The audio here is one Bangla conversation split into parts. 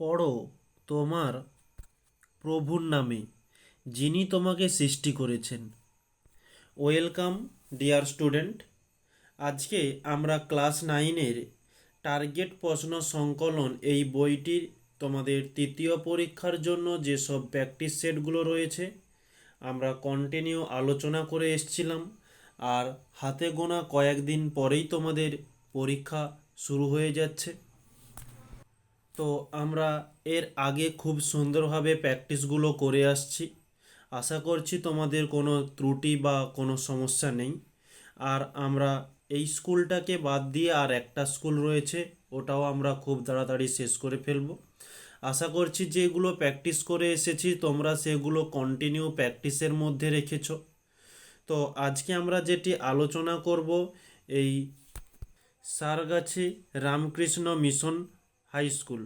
পড়ো তোমার প্রভুর নামে, যিনি তোমাকে সৃষ্টি করেছেন। Welcome, dear student. আজকে আমরা ক্লাস নাইনের টার্গেট প্রশ্ন সংকলন এই বইটির তোমাদের তৃতীয় পরীক্ষার জন্য যেসব প্র্যাকটিস সেটগুলো রয়েছে, আমরা কন্টিনিউ আলোচনা করে এসছিলাম। আর হাতে গোনা কয়েকদিন পরেই তোমাদের পরীক্ষা শুরু হয়ে যাচ্ছে। তো আমরা এর আগে খুব সুন্দরভাবে প্র্যাকটিসগুলো করে আসছি। আশা করছি তোমাদের কোনো ত্রুটি বা কোনো সমস্যা নেই। আর আমরা এই স্কুলটাকে বাদ দিয়ে আর একটা স্কুল রয়েছে, ওটাও আমরা খুব তাড়াতাড়ি শেষ করে ফেলব। আশা করছি যেগুলো প্র্যাকটিস করে এসেছি, তোমরা সেগুলো কন্টিনিউ প্র্যাকটিসের মধ্যে রেখেছ। তো আজকে আমরা যেটি আলোচনা করব, এই Sargachhi Ramakrishna Mission High School.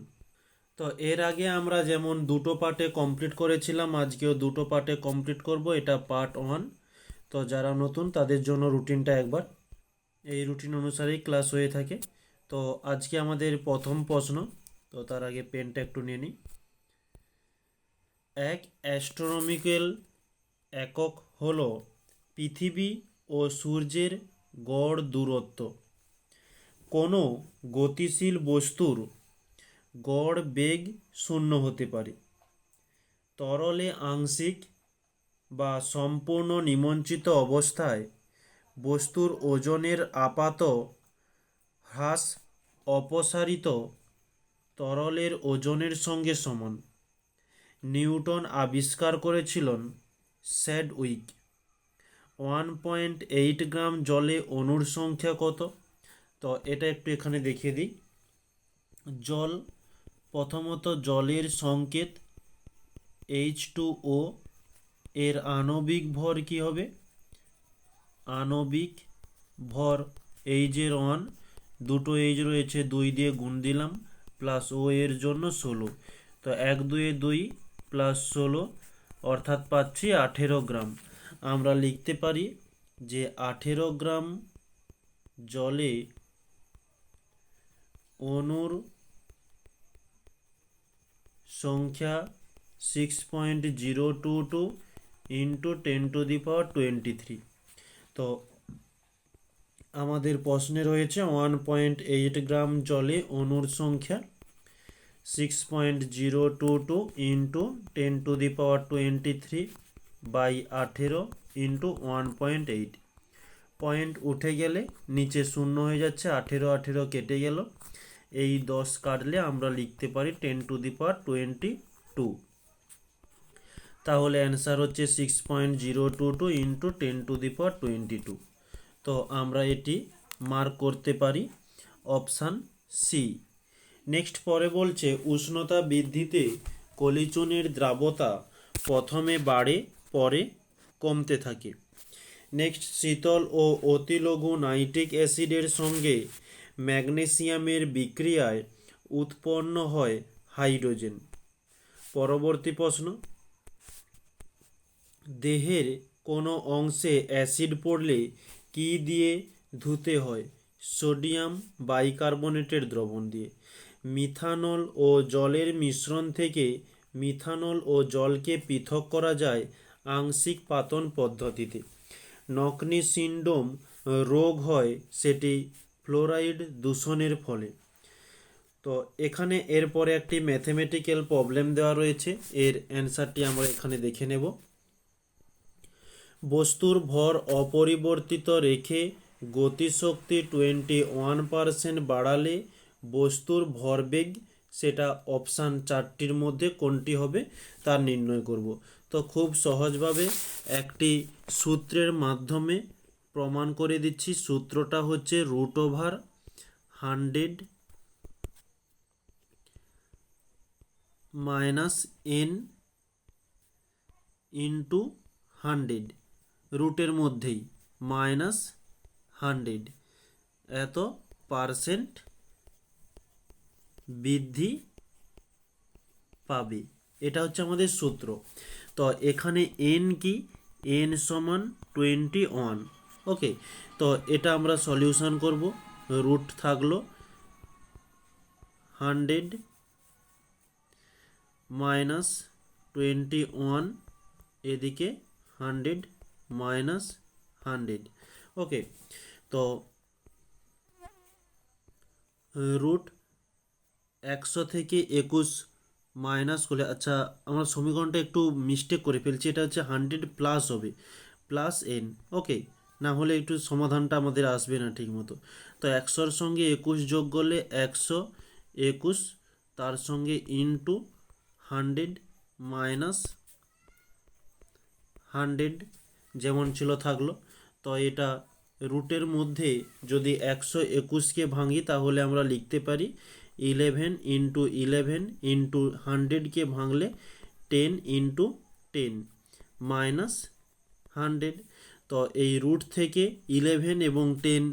তো এর আগে আমরা যেমন দুটো পার্টে কমপ্লিট করেছিলাম, আজকেও দুটো পার্টে কমপ্লিট করব, এটা পার্ট ওয়ান তো যারা নতুন, তাদের জন্য রুটিনটা একবার। এই রুটিন অনুসারেই ক্লাস হয়ে থাকে। তো আজকে আমাদের প্রথম প্রশ্ন, তো তার আগে পেনটা একটু নিয়ে নিই। এক অ্যাস্ট্রোনমিক্যাল একক হলো পৃথিবী ও সূর্যের গড় দূরত্ব। কোনো গতিশীল বস্তুর গড় বেগ শূন্য হতে পারে। তরলে আংশিক বা সম্পূর্ণ নিমজ্জিত অবস্থায় বস্তুর ওজনের আপাত হ্রাস অপসারিত তরলের ওজনের সঙ্গে সমান। নিউটন আবিষ্কার করেছিলেন Chadwick. One point eight gram জলে অণুর সংখ্যা কত? তো এটা একটু এখানে দেখিয়ে দিই। জল প্রথমত জলের সংকেত এইচ টু ও এর আণবিক ভর কি হবে? আণবিক ভর এইচের ওয়ান দুটো এইচ রয়েছে, দুই দিয়ে গুণ দিলাম প্লাস ও এর জন্য ষোলো। তো এক, দুয়ে দুই প্লাস ষোলো, অর্থাৎ পাচ্ছি আঠেরো গ্রাম। আমরা লিখতে পারি যে আঠেরো গ্রাম জলে অণুর সংখ্যা six point zero two two into ten to the power twenty three তো আমাদের প্রশ্নে রয়েছে ওয়ান পয়েন্ট এইট গ্রাম জলে অণুর সংখ্যা six point zero two two into ten to the power twenty three by আঠেরো into one point eight point উঠে গেলে নিচে শূন্য হয়ে যাচ্ছে, আঠেরো আঠেরো কেটে গেল। এই দশ কাটলে আমরা লিখতে পারি ten to the power twenty two. তাহলে অ্যান্সার হচ্ছে six point zero two two into ten to the power twenty two. তো আমরা এটি মার্ক করতে পারি, অপশান সি। নেক্সট পরে বলছে, উষ্ণতা বৃদ্ধিতে কলিচুনের দ্রাবতা প্রথমে বাড়ে, পরে কমতে থাকে। নেক্সট, শীতল ও অতিলঘু নাইট্রিক অ্যাসিডের সঙ্গে ম্যাগনেসিয়ামের বিক্রিয়ায় উৎপন্ন হয় হাইড্রোজেন। পরবর্তী প্রশ্ন। দেহের কোনো অংশে অ্যাসিড পড়লে কি দিয়ে ধুতে হয়? সোডিয়াম বাইকার্বনেটের দ্রবণ দিয়ে। মিথানল ও জলের মিশ্রণ থেকে মিথানল ও জলকে পৃথক করা যায় আংশিক পাতন পদ্ধতিতে। নকনি সিন্ডোম রোগ হয় সেটি ফ্লোরাইড দূষণের ফলে। তো এখানে এরপরে একটি ম্যাথমেটিক্যাল প্রবলেম দেওয়া রয়েছে। এর অ্যান্সারটি আমরা এখানে দেখে নেব। বস্তুর ভর অপরিবর্তিত রেখে গতিশক্তি টোয়েন্টি ওয়ান পারসেন্ট বাড়ালে বস্তুর ভরবেগ, সেটা অপশান চারটির মধ্যে কোনটি হবে তা নির্ণয় করব। তো খুব সহজভাবে একটি সূত্রের মাধ্যমে প্রমাণ করে দিচ্ছি। সূত্রটা হচ্ছে root over hundred minus N into hundred রুটের মধ্যেই মাইনাস হান্ড্রেড এত পারসেন্ট বৃদ্ধি পাবে। এটা হচ্ছে আমাদের সূত্র। তো এখানে এন কি? এন সমান টোয়েন্টি ওয়ান ওকে তো এটা আমরা সলিউশন করব। রুট থাকল হান্ড্রেড মাইনাস টোয়েন্টি ওয়ান এদিকে হান্ড্রেড মাইনাস হান্ড্রেড ওকে তো রুট একশো থেকে একুশ মাইনাস করলে আচ্ছা আমরা সমীকরণটা একটু মিস্টেক করে ফেলছি, এটা হচ্ছে হান্ড্রেড প্লাস হবে। প্লাস এন ওকে না হলে একটু সমাধানটা আমাদের আসবে না ঠিক মতো তো একশোর সঙ্গে একুশ যোগ করলে একশো একুশ, তার সঙ্গে ইনটু হান্ড্রেড মাইনাস হান্ড্রেড যেমন ছিল থাকল। তো এটা রুটের মধ্যে যদি একশো একুশকে ভাঙি তাহলে আমরা লিখতে পারি ইলেভেন ইন্টু ইলেভেন ইন্টু হান্ড্রেডকে ভাঙলে ten into ten minus hundred তো এই রুট থেকে ইলেভেন এবং টেন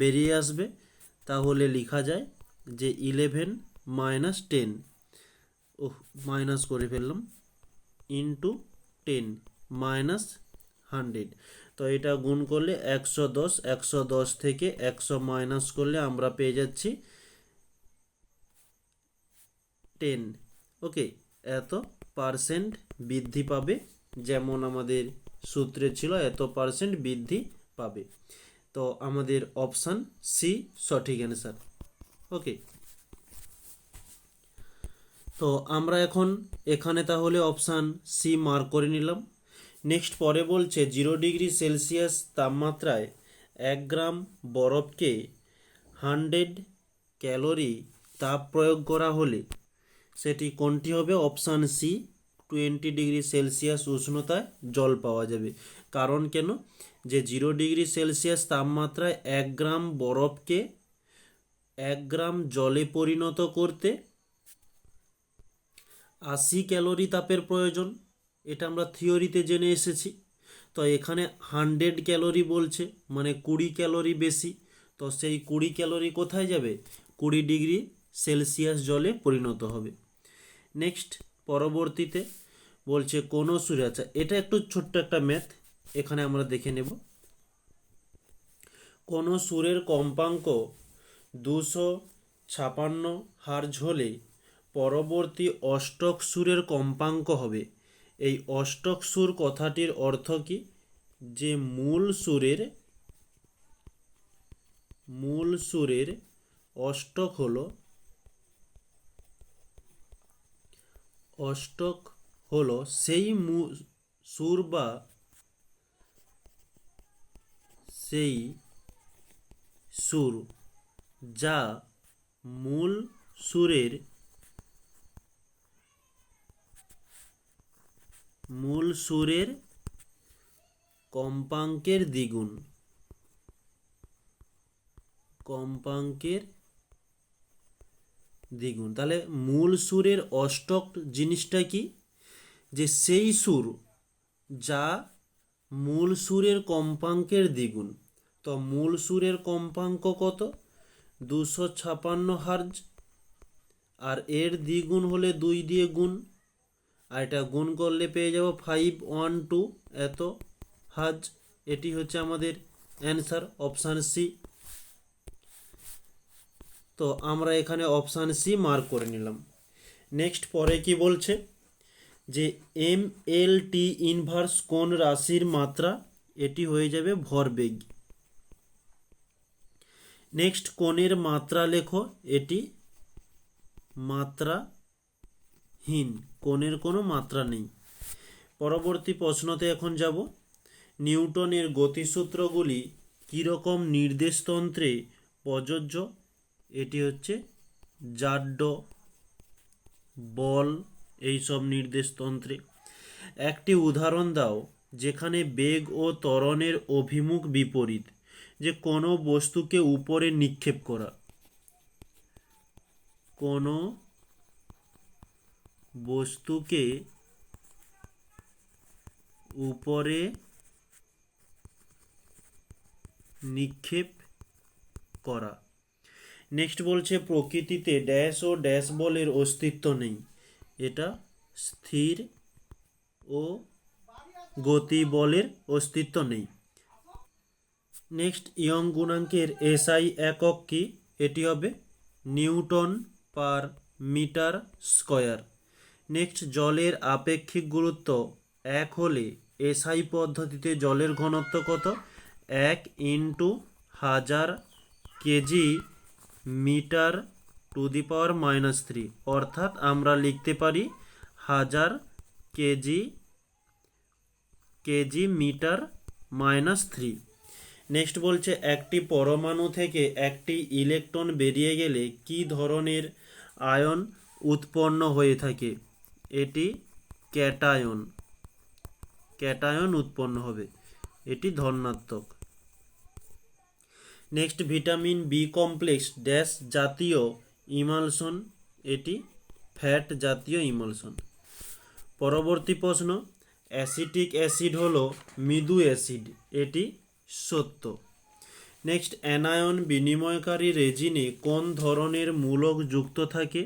বেরিয়ে আসবে। তাহলে লেখা যায় যে ইলেভেন মাইনাস টেন ও মাইনাস করে ফেললাম। ইন্টু টেন মাইনাস হান্ড্রেড তো এটা গুণ করলে একশো দশ একশো দশ থেকে একশো মাইনাস করলে আমরা পেয়ে যাচ্ছি টেন ওকে, এত পার্সেন্ট বৃদ্ধি পাবে। যেমন আমাদের সূত্রে ছিল এত পার্সেন্ট বৃদ্ধি পাবে। তো আমাদের অপশান সি সঠিক অ্যান্সার ওকে তো আমরা এখন এখানে তাহলে অপশান সি মার্ক করে নিলাম। নেক্সট পরে বলছে জিরো ডিগ্রি সেলসিয়াস তাপমাত্রায় এক গ্রাম বরফকে হান্ড্রেড ক্যালোরি তাপ প্রয়োগ করা হলে সেটি কোনটি হবে? Option C twenty degree Celsius উষ্ণতায় জল পাওয়া যাবে। কারণ কেন? যে জিরো ডিগ্রি সেলসিয়াস তাপমাত্রায় এক গ্রাম বরফকে এক গ্রাম জলে পরিণত করতে আশি ক্যালোরি তাপের প্রয়োজন। এটা আমরা থিওরিতে জেনে এসেছি। তো এখানে হান্ড্রেড ক্যালোরি বলছে মানে কুড়ি ক্যালোরি বেশি। তো সেই কুড়ি ক্যালোরি কোথায় যাবে? কুড়ি ডিগ্রি সেলসিয়াস জলে পরিণত হবে। নেক্সট, পরবর্তীতে বলছে কোনো সুরে আচ্ছা এটা একটু ছোট্ট একটা ম্যাথ এখানে আমরা দেখে নেব। কোনো সুরের কম্পাঙ্ক দুশো ছাপান্ন হার্জ হলে পরবর্তী অষ্টক সুরের কম্পাঙ্ক হবে। এই অষ্টক সুর কথাটির অর্থ কি? যে মূল সুরের মূল সুরের অষ্টক হলো, অষ্টক হলো সেই সুর বা সেই সুর যা মূল সুরের মূল সুরের কম্পাঙ্কের দ্বিগুণ। কম্পাঙ্কের দ্বিগুণ। তাহলে মূল সুরের অষ্টক জিনিসটা কি? যে সেই সুর যা মূল সুরের কম্পাঙ্কের দ্বিগুণ। তো মূল সুরের কম্পাঙ্ক কত? দুশো ছাপান্ন হার্জ। আর এর দ্বিগুণ হলে দুই দিয়ে গুণ। আর এটা গুণ করলে পেয়ে যাব ফাইভ ওয়ান টু। এত হাজ এটি হচ্ছে আমাদের অ্যান্সার, অপশান সি। তো আমরা এখানে অপশান সি মার্ক করে নিলাম। নেক্সট পরে কি বলছে? যে এম এল টি ইনভার্স কোন রাশির মাত্রা, এটি হয়ে যাবে ভরবেগ। নেক্সট কোণের মাত্রা লেখো, এটি মাত্রাহীন, কোণের কোনো মাত্রা নেই। পরবর্তী প্রশ্নতে এখন যাব। নিউটনের গতিসূত্রগুলি কীরকম নির্দেশতন্ত্রে প্রযোজ্য? এটি হচ্ছে জাড্ড বল এইসব নির্দেশতন্ত্রে। একটি উদাহরণ দাও, যেখানে বেগ ও ত্বরণের অভিমুখ বিপরীত, যে কোনো বস্তুকে উপরে নিক্ষেপ করা। কোনো বস্তুকে উপরে নিক্ষেপ করা। নেক্সট বলছে, প্রকৃতিতে ড্যাশ ও ড্যাশ বলের অস্তিত্ব নেই। এটা স্থির ও গতি বলের অস্তিত্ব নেই। নেক্সট, ইয়ং গুণাঙ্কের এসআই একক কি? এটি হবে newton per metre square. Next, জলের আপেক্ষিক গুরুত্ব এক হলে এসআই পদ্ধতিতে জলের ঘনত্ব কত? এক ইন্টু হাজার kg metre to the power minus three অর্থাৎ আমরা লিখতে পারি হাজার kg kg metre minus three next বলছে, একটি পরমাণু থেকে একটি ইলেকট্রন বেরিয়ে গেলে কি ধরনের আয়ন উৎপন্ন হয়ে থাকে? এটি ক্যাটায়ন। ক্যাটায়ন উৎপন্ন হবে। এটি ধনাত্মক। Next vitamin B complex dash জাতীয় ইমালশন এটি ফ্যাট জাতীয় ইমালশন পরবর্তী প্রশ্ন, অ্যাসিটিক অ্যাসিড হলো মৃদু অ্যাসিড, এটি সত্য। নেক্সট, অ্যানায়ন বিনিময়কারী রেজিনে কোন ধরনের মূলক যুক্ত থাকে?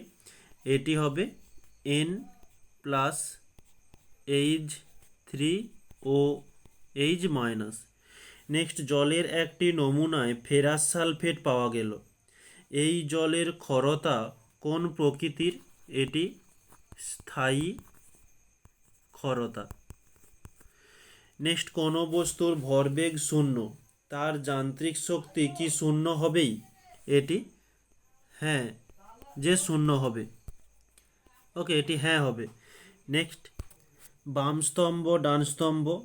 এটি হবে N plus H three O H minus next, জলের একটি নমুনায় ফেরাস সালফেট পাওয়া গেল। এই জলের ক্ষরতা কোন প্রকৃতির? এটি স্থায়ী ক্ষরতা। নেক্সট, কোনো বস্তুর ভরবেগ শূন্য? তার যান্ত্রিক শক্তি কি শূন্য হবেই? এটি হ্যাঁ যে শূন্য হবে। ওকে, এটি হ্যাঁ হবে। নেক্সট, বাম স্তম্ভ, ডান স্তম্ভ।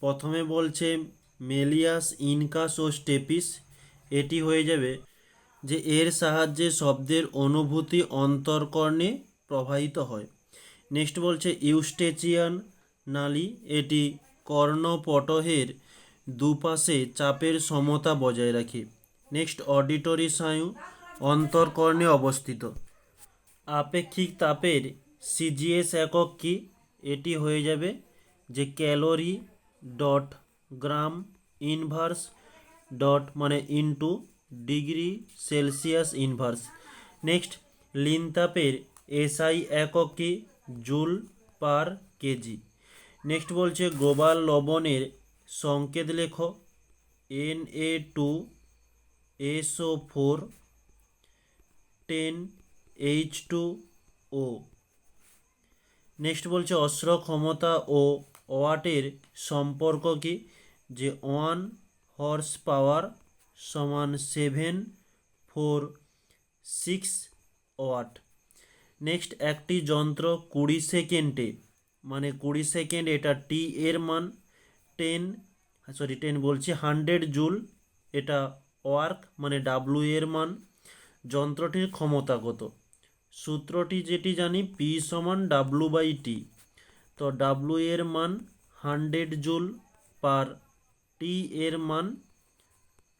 প্রথমে বলছে মেলিয়াস, ইনকাস ও স্টেপিস। এটি হয়ে যাবে যে এর সাহায্যে শব্দের অনুভূতি অন্তর্কর্ণে প্রবাহিত হয়। নেক্সট বলছে, ইউস্টেচিয়ান নালী, এটি কর্ণপটহের দুপাশে চাপের সমতা বজায় রাখে। নেক্সট অডিটরি স্নায়ু অন্তর্কর্ণে অবস্থিত। আপেক্ষিক তাপের সিজিএস একক কি? এটি হয়ে যাবে যে calorie dot gram inverse dot মানে into degree Celsius inverse. Next Lin তাপের এসআই একক কি? Joule per kg. নেক্সট বলছে, গ্লোবাল লবণের সংকেত লেখ। N A two S O four ten H two O. Next বলছে, অস্ত্র ক্ষমতা ও ওয়াটের সম্পর্ক কি? যে ওয়ান হর্স পাওয়ার সমান seven four six watt next একটি যন্ত্র কুড়ি সেকেন্ডে মানে কুড়ি সেকেন্ড এটা টি এর মান টেন সরি টেন বলছি হান্ড্রেড জুল এটা ওয়ার্ক মানে ডাব্লু এর মান। যন্ত্রটির ক্ষমতা কত? সূত্রটি যেটি জানি পি সমান ডাব্লু বাই টি তো ডাব্লু এর মান হান্ড্রেড জুল পার টি এর মান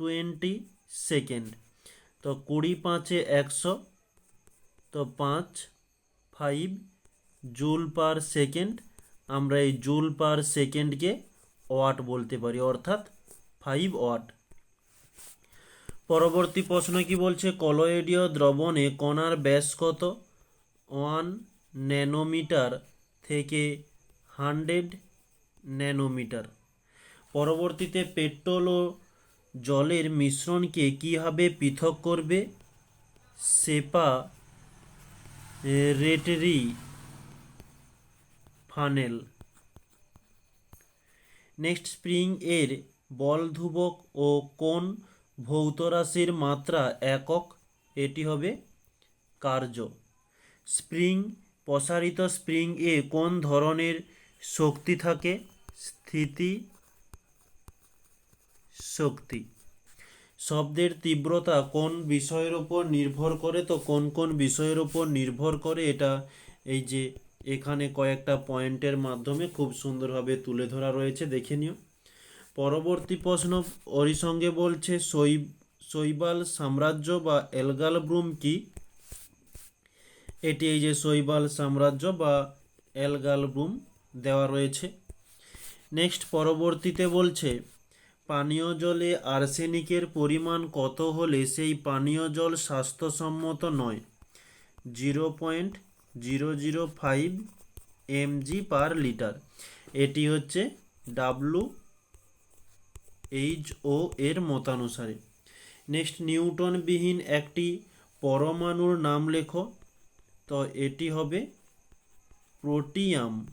টোয়েন্টি সেকেন্ড। তো কুড়ি পাঁচে একশো, তো পাঁচ, ফাইভ জুল পার সেকেন্ড। আমরা এই জুল পার সেকেন্ডকে ওয়াট বলতে পারি, অর্থাৎ ফাইভ ওয়াট। পরবর্তী প্রশ্ন কি বলছে? কলয়েডীয় দ্রবণে কণার ব্যাস কত? ওয়ান ন্যানোমিটার থেকে হান্ড্রেড ন্যানোমিটার। পরবর্তীতে পেট্রোল ও জলের মিশ্রণকে কীভাবে পৃথক করবে? Separatory, funnel. নেক্সট, স্প্রিং এর বল ধ্রুবক ও কোন ভৌতরাশির মাত্রা একক। এটি হবে কার্য। স্প্রিং, প্রসারিত স্প্রিং এ কোন ধরনের শক্তি থাকে? স্থিতি শক্তি। শব্দের তীব্রতা কোন বিষয়ের ওপর নির্ভর করে তো কোন কোন বিষয়ের ওপর নির্ভর করে এটা এই যে এখানে কয়েকটা পয়েন্টের মাধ্যমে খুব সুন্দরভাবে তুলে ধরা রয়েছে, দেখে নিও। পরবর্তী প্রশ্ন ওরই সঙ্গে বলছে শৈ শৈবাল সাম্রাজ্য বা এলগাল ব্রুম কি? এটি এই যে শৈবাল সাম্রাজ্য বা এলগাল ব্রুম দেওয়া রয়েছে। নেক্সট, পরবর্তীতে বলছে পানীয় জলে আর্সেনিকের পরিমাণ কত হলে সেই পানীয় জল স্বাস্থ্যসম্মত নয়? Zero point zero zero five mg per litre. এটি হচ্ছে ডাব্লু এইচ ও এর মতানুসারে। নেক্সট, নিউটনবিহীন একটি পরমাণুর নাম লেখো। তো এটি হবে প্রোটিয়াম।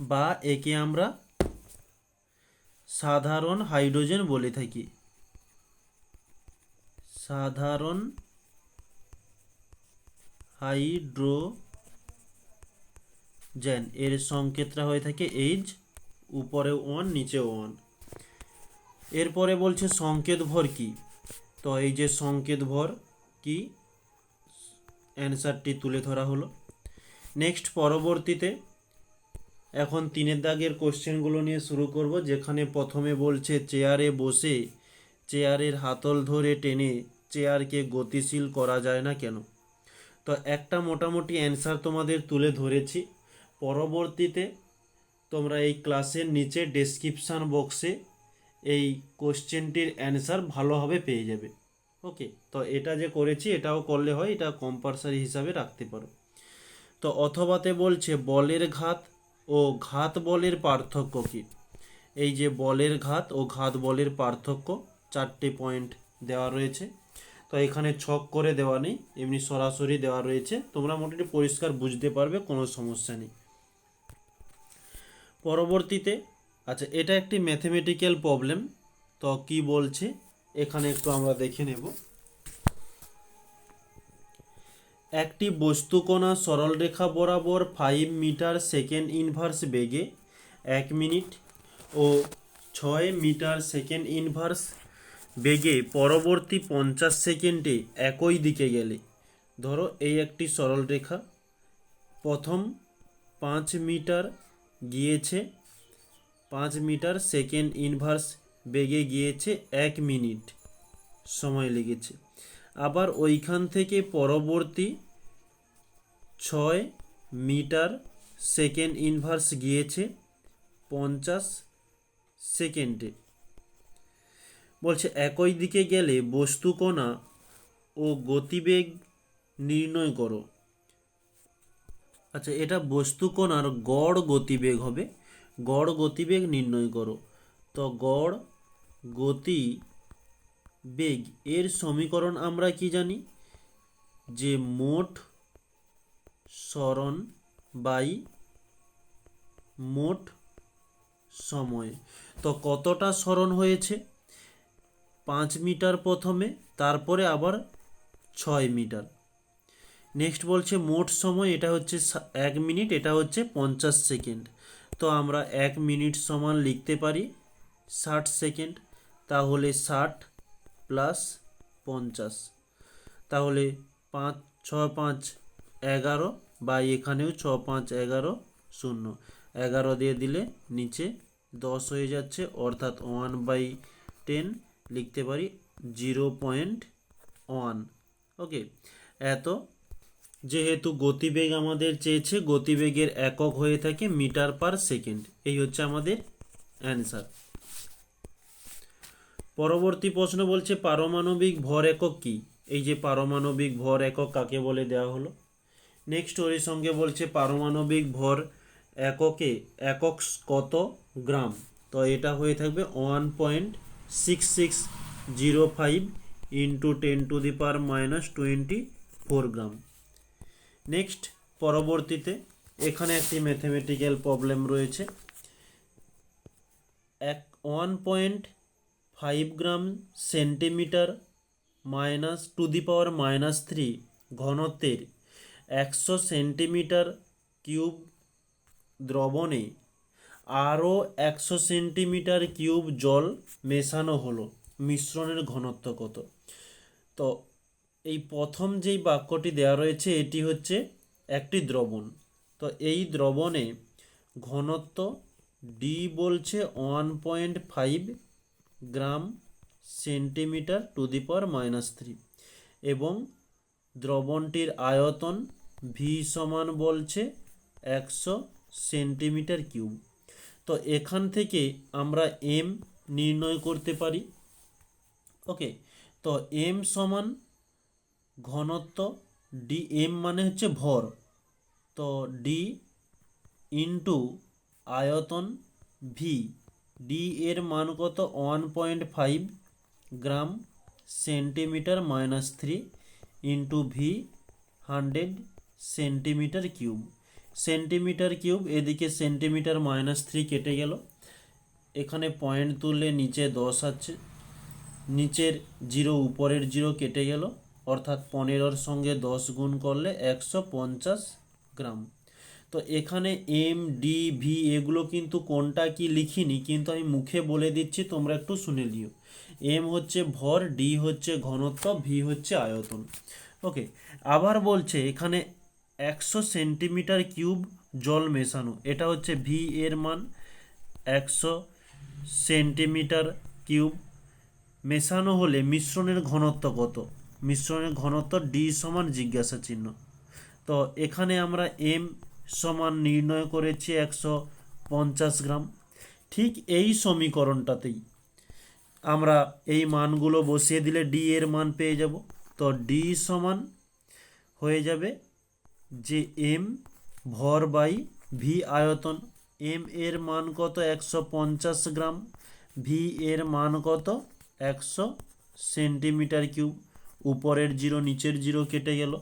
বা একে আমরা সাধারণ হাইড্রোজেন বলে থাকি। সাধারণ হাইড্রোজেন, এর সংকেতটা হয়ে থাকে এইচ উপরে ওয়ান নিচে ওয়ান এরপরে বলছে সংকেত ভর কি? তো এই যে সংকেত ভর কি অ্যান্সারটি তুলে ধরা হলো। নেক্সট পরবর্তীতে এখন তিনের দাগের কোশ্চেনগুলো নিয়ে শুরু করব, যেখানে প্রথমে বলছে, চেয়ারে বসে, চেয়ারের হাতল ধরে টেনে চেয়ারকে গতিশীল করা যায় না কেন? তো একটা মোটামুটি অ্যান্সার তোমাদের তুলে ধরেছি। পরবর্তীতে তোমরা এই ক্লাসের নিচে ডেসক্রিপশান বক্সে এই কোশ্চেনটির অ্যান্সার ভালোভাবে পেয়ে যাবে। ওকে তো এটা যে করেছি, এটাও করলে হয়, এটা কম্পালসারি হিসাবে রাখতে পারো। তো অথবাতে বলছে, বলের ঘাত ও ঘাত বলের পার্থক্য কি? এই যে বলের ঘাত ও ঘাত বলের পার্থক্য চারটে পয়েন্ট দেওয়া রয়েছে। তো এখানে ছক করে দেওয়া নেই, এমনি সরাসরি দেওয়া রয়েছে। তোমরা মোটামুটি পরিষ্কার বুঝতে পারবে, কোনো সমস্যা নেই। পরবর্তীতে আচ্ছা এটা একটি ম্যাথমেটিক্যাল প্রবলেম তো কি বলছে? এখানে একটু আমরা দেখে নেব। একটি বস্তুকণা সরলরেখা বরাবর ফাইভ মিটার সেকেন্ড ইনভার্স বেগে এক মিনিট ও ছয় মিটার সেকেন্ড ইনভার্স বেগে পরবর্তী পঞ্চাশ সেকেন্ডে একই দিকে গেলে। ধরো এই একটি সরলরেখা। প্রথম পাঁচ মিটার গিয়েছে, পাঁচ মিটার সেকেন্ড ইনভার্স বেগে গিয়েছে এক মিনিট। সময় লেগেছে। আবার ওইখান থেকে পরবর্তী ছয় মিটার সেকেন্ড ইনভার্স গিয়েছে, পঞ্চাশ সেকেন্ডে। বলছে, একই দিকে গেলে বস্তুকণা ও গতিবেগ নির্ণয় করো। আচ্ছা এটা বস্তুকণার গড় গতিবেগ হবে। গড় গতিবেগ নির্ণয় করো। তো গড় গতি বেগ। এর সমীকরণ আমরা কি জানি? যে মোট সরণ বাই মোট সময়। তো কতটা সরণ হয়েছে? পাঁচ মিটার প্রথমে, তারপরে আবার ছয় মিটার। নেক্সট বলছে মোট সময়, এটা হচ্ছে এক মিনিট, এটা হচ্ছে পঞ্চাশ সেকেন্ড। তো আমরা এক মিনিট সমান লিখতে পারি ষাট সেকেন্ড। তাহলে ষাট প্লাস পঞ্চাশ। তাহলে পাঁচ ছ পাঁচ, এগারো বা এখানেও ছ পাঁচ, এগারো, শূন্য। এগারো দিয়ে দিলে নিচে দশ হয়ে যাচ্ছে, অর্থাৎ ওয়ান বাই টেন লিখতে পারি জিরো পয়েন্ট ওয়ান ওকে এত। যেহেতু গতিবেগ আমাদের চেয়েছে, গতিবেগের একক হয়ে থাকে মিটার পার সেকেন্ড। এই হচ্ছে আমাদের অ্যান্সার পরবর্তী প্রশ্ন বলছে পারমাণবিক ভর একক কি? এই যে পারমাণবিক ভর একক কাকে বলে দেওয়া হলো? নেক্সট ওর সঙ্গে বলছে পারমাণবিক ভর এককে একক কত গ্রাম? তো এটা হয়ে থাকবে one point six six zero five into ten to the power minus twenty four gram next পরবর্তীতে এখানে একটি ম্যাথমেটিক্যাল প্রবলেম রয়েছে। এক one point five gram centimetre minus to the power minus three ঘনত্বের একশো সেন্টিমিটার কিউব দ্রবণে আরও একশো সেন্টিমিটার কিউব জল মেশানো হলো, মিশ্রণের ঘনত্ব কত? তো এই প্রথম যেই বাক্যটি দেওয়া রয়েছে, এটি হচ্ছে একটি দ্রবণ। তো এই দ্রবণে ঘনত্ব ডি বলছে one point five gram centimetre to the power minus three এবং দ্রবণটির আয়তন ভি সমান বলছে একশো সেন্টিমিটার কিউব। তো এখান থেকে আমরা এম নির্ণয় করতে পারি। ওকে, তো এম সমান ঘনত্ব ডি এম মানে হচ্ছে ভর। তো ডি ইন্টু আয়তন ভি ডি এর মান কত? One point five gram centimetre minus three into V hundred centimetre cube centimetre cube এদিকে সেন্টিমিটার মাইনাস থ্রি কেটে গেল। এখানে পয়েন্ট তুললে নিচে দশ আছে। নিচের জিরো উপরের জিরো কেটে গেল। অর্থাৎ পনেরোর সঙ্গে দশ গুণ করলে একশো পঞ্চাশ গ্রাম। তো এখানে এম ডি ভি এগুলো কিন্তু কোনটা কি লিখিনি, কিন্তু আমি মুখে বলে দিচ্ছি, তোমরা একটু শুনে নিও। এম হচ্ছে ভর ডি হচ্ছে ঘনত্ব ভি হচ্ছে আয়তন। ওকে আবার বলছে এখানে একশো সেন্টিমিটার কিউব জল মেশানো, এটা হচ্ছে ভি এর মান, একশো সেন্টিমিটার কিউব মেশানো হলে মিশ্রণের ঘনত্ব কত? মিশ্রণের ঘনত্ব ডি সমান জিজ্ঞাসা চিহ্ন তো এখানে আমরা এম সমান নির্ণয় করেছি একশো পঞ্চাশ গ্রাম। ঠিক এই সমীকরণটাতেই আমরা এই মানগুলো বসিয়ে দিলে ডি এর মান পেয়ে যাব। তো ডি সমান হয়ে যাবে যে এম ভর বাই ভি আয়তন। এম এর মান কত একশো পঞ্চাশ গ্রাম? ভি এর মান কত একশো সেন্টিমিটার কিউব। উপরের জিরো, নিচের জিরো কেটে গেল।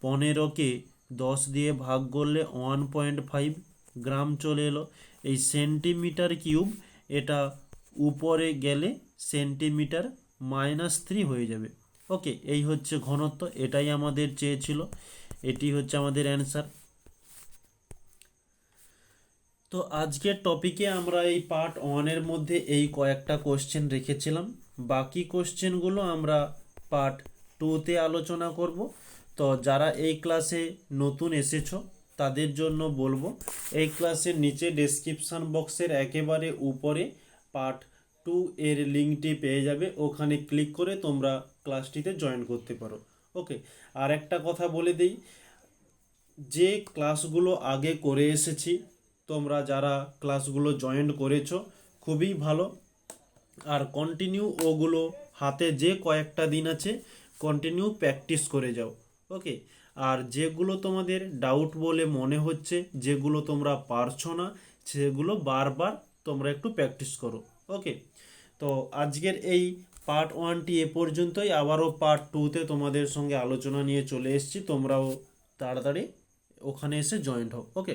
পনেরোকে দশ দিয়ে ভাগ করলে ওয়ান পয়েন্ট ফাইভ গ্রাম চলে এলো। এই সেন্টিমিটার কিউব এটা উপরে গেলে সেন্টিমিটার মাইনাস থ্রি হয়ে যাবে। ওকে এই হচ্ছে ঘনত্ব, এটাই আমাদের চেয়েছিল। এটি হচ্ছে আমাদের অ্যান্সার তো আজকের টপিকে আমরা এই পার্ট ওয়ানের মধ্যে এই কয়েকটা কোশ্চেন রেখেছিলাম। বাকি কোশ্চেনগুলো আমরা পার্ট টুতে আলোচনা করব। তো যারা এই ক্লাসে নতুন এসেছ, তাদের জন্য বলব, এই ক্লাসের নিচে ডেসক্রিপশান বক্সের একেবারে উপরে পার্ট টু এর লিঙ্কটি পেয়ে যাবে। ওখানে ক্লিক করে তোমরা ক্লাসটিতে জয়েন করতে পারো। ওকে আর একটা কথা বলে দিই, যে ক্লাসগুলো আগে করে এসেছি, তোমরা যারা ক্লাসগুলো জয়েন করেছ, খুবই ভালো। আর কন্টিনিউ ওগুলো হাতে যে কয়েকটা দিন আছে কন্টিনিউ প্র্যাকটিস করে যাও। ওকে আর যেগুলো তোমাদের ডাউট বলে মনে হচ্ছে, যেগুলো তোমরা পারছ না, সেগুলো বারবার তোমরা একটু প্র্যাকটিস করো। ওকে তো আজকের এই পার্ট ওয়ানটি এ পর্যন্তই। আবারও পার্ট টুতে তোমাদের সঙ্গে আলোচনা নিয়ে চলে এসেছি। তোমরাও তাড়াতাড়ি ওখানে এসে জয়েন্ট হও। ওকে